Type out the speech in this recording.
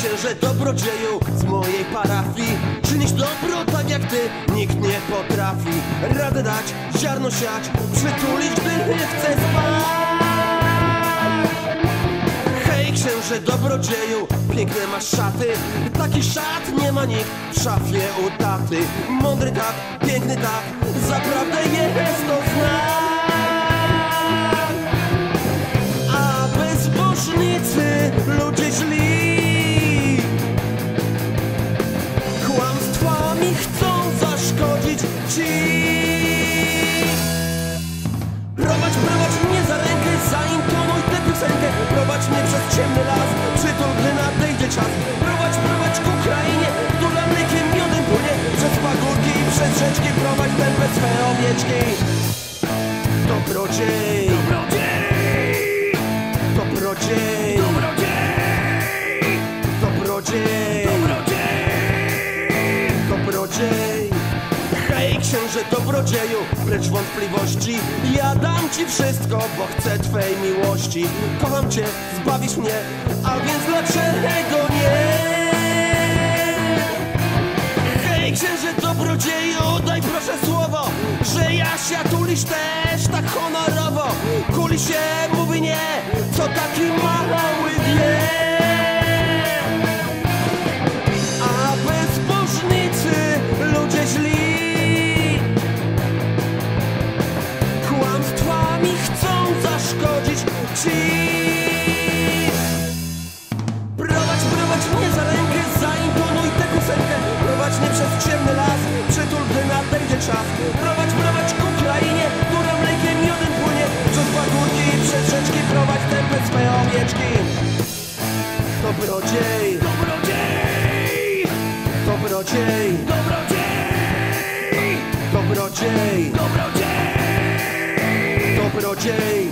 księże dobrodzieju z mojej parafii. Czynić dobro tak jak ty nikt nie potrafi. Radę dać, ziarno siać, przytulić gdy chce spać. Hej księże dobrodzieju, piękne masz szaty. Taki szat nie ma nikt w szafie u taty. Mądry tak, piękny tak, zaprawdę jest to znak swe owieczki Dobrodziej, Dobrodziej! dobrodziej, Dobrodziej! dobrodziej, Hej księże dobrodzieju, precz wątpliwości. Ja dam ci wszystko, bo chcę twej miłości. Kocham cię, zbawisz mnie, a więc dlaczego Dobrodziej, Dobrodziej! dobrodziej, Dobrodziej! dobrodziej, Dobrodziej! dobrodziej